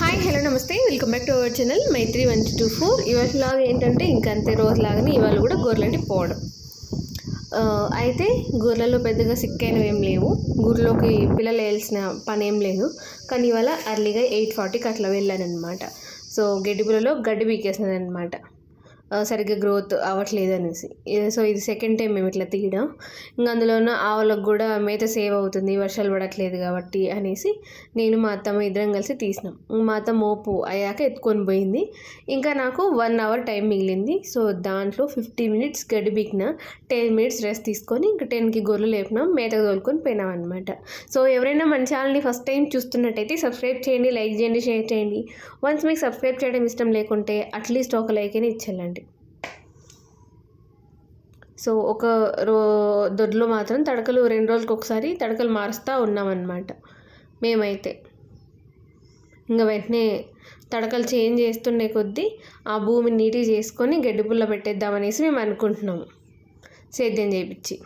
Hi hello నమస్తే. Welcome back to our channel Maitri one two four ఇవాళ లాగా ఏంటంటే ఇంకంతే రోజులాగానే ఇవాళ కూడా గొర్రెలంటే పోవడం. అయితే గొర్రెల్లో పెద్దగా సిక్ అయినవి ఏం లేవు. గుర్రలోకి పిల్లలు వేయాల్సిన పని ఏం లేదు. కానీ ఇవాళ అర్లీగా ఎయిట్ ఫార్టీకి అట్లా వెళ్ళాను అనమాట సో గడ్డి పిల్లలో గడ్డి పీకేసినది అనమాట సరిగ్గా గ్రోత్ అవ్వట్లేదు అనేసి సో ఇది సెకండ్ టైం మేము ఇట్లా తీయడం. ఇంకా అందులోన ఆవులకు కూడా మేత సేవ్ అవుతుంది వర్షాలు పడట్లేదు కాబట్టి అనేసి నేను మా అత్తమ్మ ఇద్దరం కలిసి తీసినాం. మా అత్త మోపు అయ్యాక ఎత్తుకొని పోయింది. ఇంకా నాకు వన్ అవర్ టైం మిగిలింది. సో దాంట్లో ఫిఫ్టీ మినిట్స్ గడ్డి బిక్కిన టెన్ మినిట్స్ రెస్ట్ తీసుకొని ఇంకా టెన్కి గొర్రెలు లేపినాం మేతకు తోలుకొని పోయినాం అనమాట సో ఎవరైనా మన ఛానల్ని ఫస్ట్ టైం చూస్తున్నట్టయితే సబ్స్క్రైబ్ చేయండి లైక్ చేయండి షేర్ చేయండి. వన్స్ మీకు సబ్స్క్రైబ్ చేయడం ఇష్టం లేకుంటే అట్లీస్ట్ ఒక లైక్ అయినా ఇచ్చేయండి. సో ఒక రో దొడ్లో మాత్రం తడకలు రెండు రోజులకు ఒకసారి తడకలు మారుస్తూ ఉన్నామన్నమాట. మేమైతే. ఇంకా వెంటనే తడకలు చేంజ్ చేస్తుండే కొద్దీ ఆ భూమిని నీట్గా చేసుకొని గడ్డి పుల్ల పెట్టేద్దామనేసి మేము అనుకుంటున్నాము. సేద్యం చేయించి